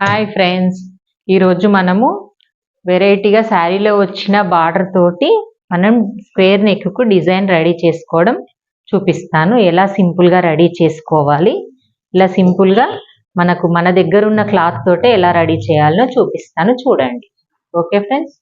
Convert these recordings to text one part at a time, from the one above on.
Hi friends ఈరోజు మనము వెరైటీగా శారీలో వచ్చిన బార్డర్ తోటి మనం స్క్వేర్ నెక్కు డిజైన్ రెడీ చేసుకోవడం చూపిస్తాను. ఎలా సింపుల్గా రెడీ చేసుకోవాలి? ఇలా సింపుల్గా మనకు మన దగ్గర ఉన్న క్లాత్ తోటే ఎలా రెడీ చేయాలో చూపిస్తాను. చూడండి. ఓకే ఫ్రెండ్స్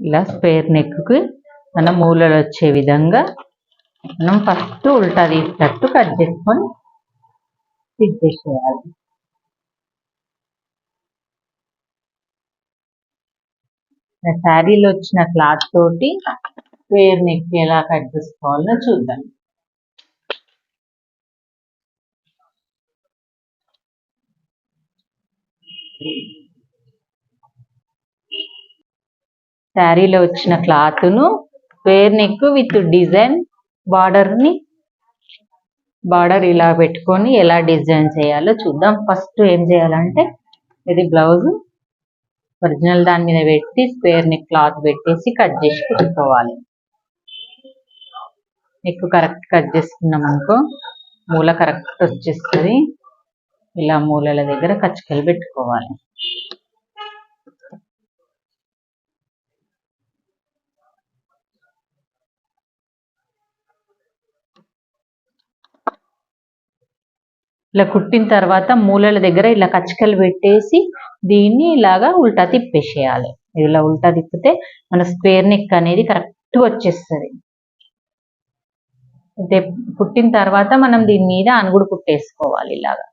ఇలా స్క్వేర్ నెక్కి మన మూలలు వచ్చే విధంగా మనం ఫస్ట్ ఉల్టా తీసేటట్టు కట్ చేసుకొని స్టిచ్ చేసేయాలి. శారీలో వచ్చిన క్లాత్ తోటి స్క్వేర్ నెక్ ఎలా కట్ చేసుకోవాలో చూద్దాం. శారీలో వచ్చిన క్లాత్ను స్క్వేర్ నెక్ విత్ డిజైన్ బార్డర్ని బార్డర్ ఇలా పెట్టుకొని ఎలా డిజైన్ చేయాలో చూద్దాం. ఫస్ట్ ఏం చేయాలంటే ఇది బ్లౌజ్ ఒరిజినల్ దాని మీద పెట్టి స్క్వేర్ నెక్ క్లాత్ పెట్టేసి కట్ చేసి పెట్టుకోవాలి. నెక్ కరెక్ట్ కట్ చేసుకున్నాం అనుకో మూల కరెక్ట్ వచ్చేస్తుంది. ఇలా మూలల దగ్గర కచ్చికలు పెట్టుకోవాలి. ఇలా కుట్టిన తర్వాత మూలల దగ్గర ఇలా కచ్చికలు పెట్టేసి దీన్ని ఇలాగా ఉల్టా తిప్పేసేయాలి. ఇలా ఉల్టా తిప్పితే మన స్క్వేర్ నెక్ అనేది కరెక్ట్ వచ్చేస్తుంది. అయితే కుట్టిన తర్వాత మనం దీని మీద అనుగుడు కుట్టేసుకోవాలి ఇలాగా.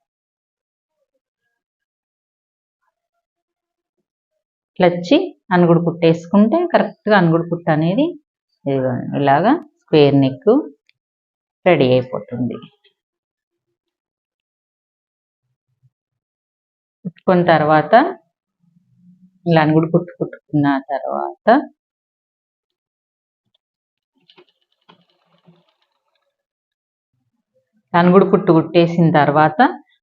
ఇట్లా వచ్చి అనుగుడు కుట్టేసుకుంటే కరెక్ట్గా అనుగుడు కుట్ట అనేది ఇలాగా స్క్వేర్ నెక్ రెడీ అయిపోతుంది. కుట్టుకున్న తర్వాత ఇలా అనుగుడు కుట్టు కుట్టుకున్న తర్వాత అనుగుడు కుట్టు కుట్టేసిన తర్వాత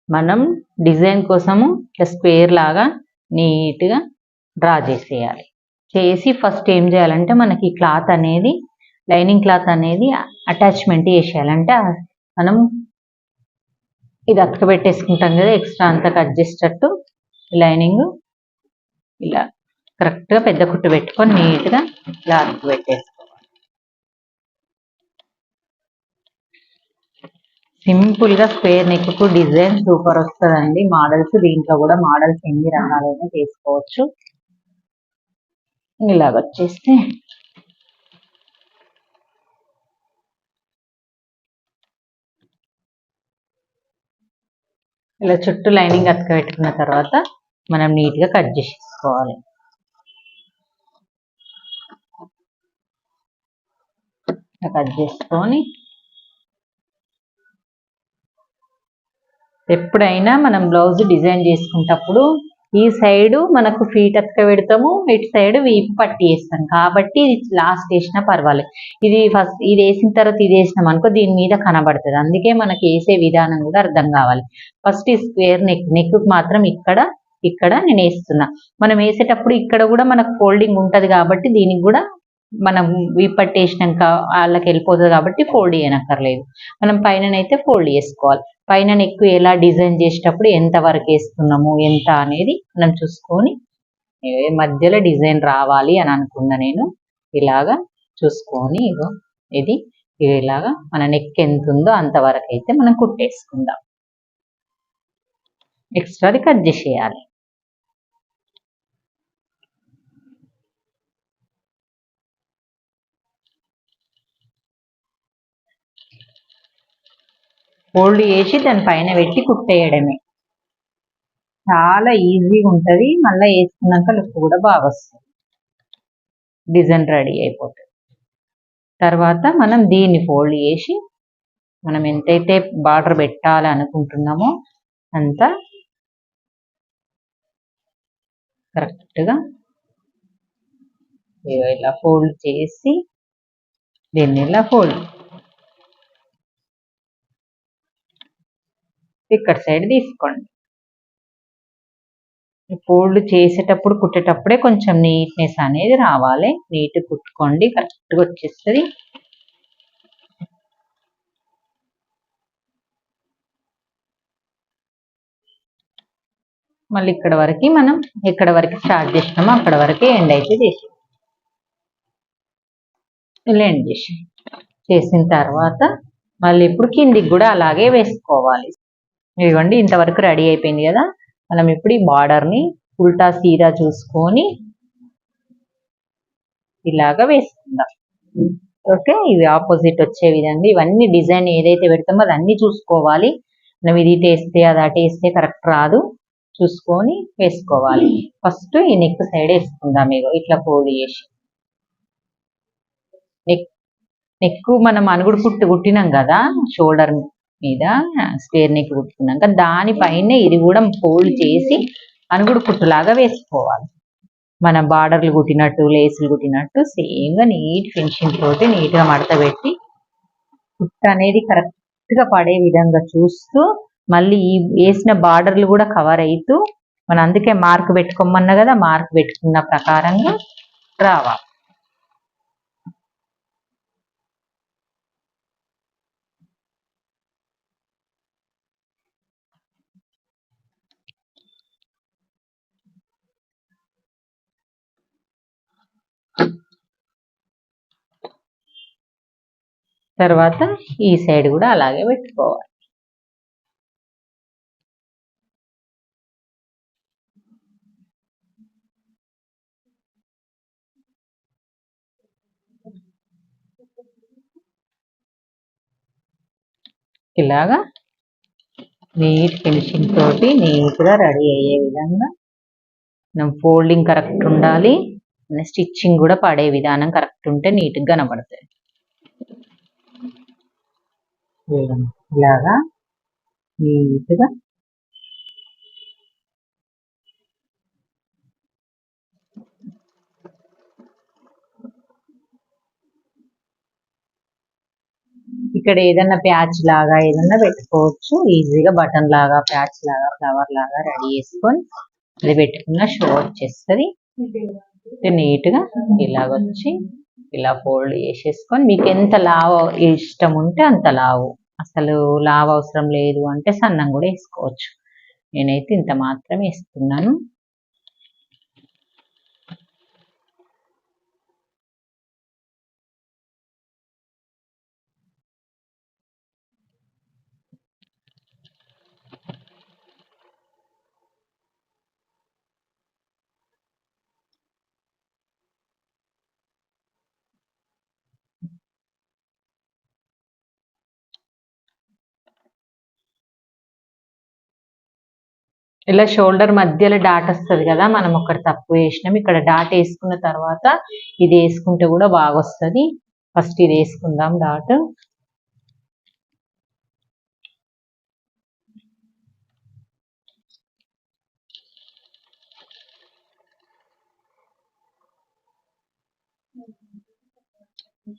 మనం డిజైన్ కోసము ఇట్లా స్క్వేర్ లాగా నీట్గా డ్రా చేసేయాలి. చేసి ఫస్ట్ ఏం చేయాలంటే మనకి క్లాత్ అనేది లైనింగ్ క్లాత్ అనేది అటాచ్మెంట్ చేసేయాలంటే మనం ఇది అతక పెట్టేసుకుంటాం కదా ఎక్స్ట్రా అంతా కట్ చేసేటట్టు లైనింగ్ ఇలా కరెక్ట్గా పెద్ద కుట్టు పెట్టుకొని నీట్గా ఇలా అరుపు పెట్టేసుకోవాలి. సింపుల్గా స్క్వేర్ నెక్కు డిజైన్ సూపర్ వస్తుందండి. మోడల్స్ దీంట్లో కూడా మోడల్స్ ఎన్ని రకాలైనా చేసుకోవచ్చు. ఇలాగ వచ్చేస్తే ఇలా చుట్టూ లైనింగ్ అతక పెట్టుకున్న తర్వాత మనం నీట్గా కట్ చేసేసుకోవాలి కట్ చేసుకొని ఎప్పుడైనా మనం బ్లౌజ్ డిజైన్ చేసుకునేటప్పుడు ఈ సైడ్ మనకు ఫీట్ అతక పెడతాము ఇటు సైడ్ వీపు పట్టి వేస్తాం కాబట్టి ఇది లాస్ట్ వేసినా పర్వాలేదు. ఇది ఫస్ట్ ఇది వేసిన తర్వాత ఇది వేసినాం అనుకో దీని మీద కనబడుతుంది. అందుకే మనకి వేసే విధానం కూడా అర్థం కావాలి. ఫస్ట్ ఈ స్క్వేర్ నెక్ నెక్ మాత్రం ఇక్కడ ఇక్కడ నేను వేస్తున్నా. మనం వేసేటప్పుడు ఇక్కడ కూడా మనకు ఫోల్డింగ్ ఉంటుంది కాబట్టి దీనికి కూడా మనం విప్పట్టేసినాక వాళ్ళకి వెళ్ళిపోతుంది కాబట్టి ఫోల్డ్ చేయనక్కర్లేదు. మనం పైననైతే ఫోల్డ్ చేసుకోవాలి. పైన ఎక్కువ ఎలా డిజైన్ చేసేటప్పుడు ఎంత వరకు వేస్తున్నాము ఎంత అనేది మనం చూసుకొని మధ్యలో డిజైన్ రావాలి అని అనుకున్నా నేను ఇలాగా చూసుకొని ఇగో ఇది ఇది ఇలాగా మన నెక్ ఎంత ఉందో అంతవరకు అయితే మనం కుట్టేసుకుందాం. ఎక్స్ట్రాది కట్ చేసేయాలి ఫోల్డ్ చేసి దాని పైన పెట్టి కుట్టేయడమే. చాలా ఈజీగా ఉంటుంది. మళ్ళీ వేసుకున్నాక లుక్ కూడా బాగా వస్తుంది. డిజైన్ రెడీ అయిపోతుంది. తర్వాత మనం దీన్ని ఫోల్డ్ చేసి మనం ఎంతైతే బార్డర్ పెట్టాలి అనుకుంటున్నామో అంత కరెక్ట్గా ఇలా ఫోల్డ్ చేసి దీన్ని ఇలా ఫోల్డ్ ఇక్కడ సైడ్ తీసుకోండి. ఫోల్డ్ చేసేటప్పుడు కుట్టేటప్పుడే కొంచెం నీట్నెస్ అనేది రావాలి. నీట్ కుట్టుకోండి కరెక్ట్గా వచ్చేస్తుంది. మళ్ళీ ఇక్కడ వరకు మనం ఎక్కడ వరకు స్టార్ట్ చేసినామో. అక్కడ వరకు ఎండ్ అయితే చేసి ఇలా ఎండ్ చేసి చేసిన తర్వాత మళ్ళీ ఇప్పుడు కిందికి కూడా అలాగే వేసుకోవాలి. ఇవ్వండి ఇంతవరకు రెడీ అయిపోయింది కదా. మనం ఇప్పుడు ఈ బార్డర్ని ఉల్టా సీదా చూసుకొని ఇలాగా వేసుకుందాం. ఓకే ఇవి ఆపోజిట్ వచ్చే విధంగా. ఇవన్నీ డిజైన్ ఏదైతే పెడతామో అది చూసుకోవాలి. మనం ఇది టేస్తే అది అటు వేస్తే కరెక్ట్ రాదు. చూసుకొని వేసుకోవాలి. ఫస్ట్ ఈ నెక్ సైడ్ వేసుకుందాం ఇగో ఇట్లా ఫోల్డ్ చేసి. నెక్ నెక్ మనం అనుగుడు కుట్టు కుట్టినాం కదా షోల్డర్ మీద స్క్వేర్ నెక్ కుట్టుకున్నాక దానిపైన ఇది కూడా ఫోల్డ్ చేసి అనుగుడు కుట్టులాగా వేసుకోవాలి. మన బార్డర్లు కుట్టినట్టు లేసులు కుట్టినట్టు సేమ్గా నీట్ ఫినిషింగ్ తోటి నీట్గా మడత పెట్టి కుట్టు అనేది కరెక్ట్గా పడే విధంగా చూస్తూ మళ్ళీ ఈ వేసిన బార్డర్లు కూడా కవర్ అవుతూ మనం అందుకే మార్క్ పెట్టుకోమన్నా కదా మార్క్ పెట్టుకున్న ప్రకారంగా రావాలి. తర్వాత ఈ సైడ్ కూడా అలాగే పెట్టుకోవాలి. ఇలాగా నీట్ ఫినిషింగ్ తోటి నీట్గా రెడీ అయ్యే విధంగా మనం ఫోల్డింగ్ కరెక్ట్ ఉండాలి. స్టిచ్చింగ్ కూడా పడే విధానం కరెక్ట్ ఉంటే నీట్గా కనబడుతుంది ఇలాగా నీట్గా ఇక్కడ ఏదన్నా ప్యాచ్ లాగా ఏదన్నా పెట్టుకోవచ్చు. ఈజీగా బటన్ లాగా ప్యాచ్ లాగా ఫ్లవర్ లాగా రెడీ చేసుకొని అది పెట్టుకున్న షో వచ్చేస్తుంది. నీట్గా ఇలాగొచ్చి ఇలా ఫోల్డ్ చేసేసుకొని మీకు ఎంత లావు ఇష్టం ఉంటే అంత లావు. అసలు లావు అవసరం లేదు అంటే సన్నం కూడా వేసుకోవచ్చు. నేనైతే ఇంత మాత్రం వేస్తున్నాను. ఇలా షోల్డర్ మధ్యలో డాట్ వస్తుంది కదా మనం ఒకటి తప్పు వేసినాం ఇక్కడ డాట్ వేసుకున్న తర్వాత ఇది వేసుకుంటే కూడా బాగా వస్తుంది ఫస్ట్ ఇది వేసుకుందాం డాట్.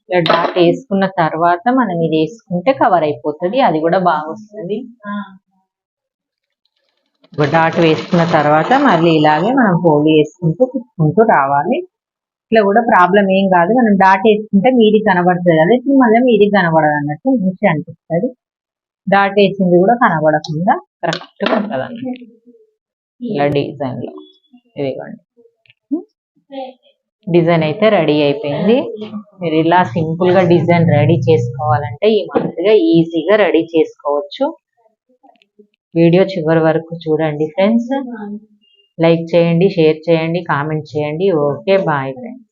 ఇలా డాట్ వేసుకున్న తర్వాత మనం ఇది వేసుకుంటే కవర్ అయిపోతుంది అది కూడా బాగా వస్తుంది డాట్ వేసుకున్న తర్వాత మళ్ళీ ఇలాగే మనం పోలి వేసుకుంటూ కుట్టుకుంటూ రావాలి. ఇట్లా కూడా ప్రాబ్లం ఏం కాదు. మనం డాట్ వేసుకుంటే మీది కనబడుతుంది కదా. ఇప్పుడు మళ్ళీ మీది కనబడదు అన్నట్టు మంచిగా అనిపిస్తుంది. డాట్ వేసింది కూడా కనబడకుండా కరెక్ట్గా ఉంటుంది అన్నట్టు ఇలా డిజైన్లో ఇదిగోండి. డిజైన్ అయితే రెడీ అయిపోయింది. మీరు ఇలా సింపుల్గా డిజైన్ రెడీ చేసుకోవాలంటే ఈ మాదిరిగా ఈజీగా రెడీ చేసుకోవచ్చు. వీడియో చివరి వరకు చూడండి ఫ్రెండ్స్ లైక్ చేయండి షేర్ చేయండి కామెంట్ చేయండి. Okay bye friends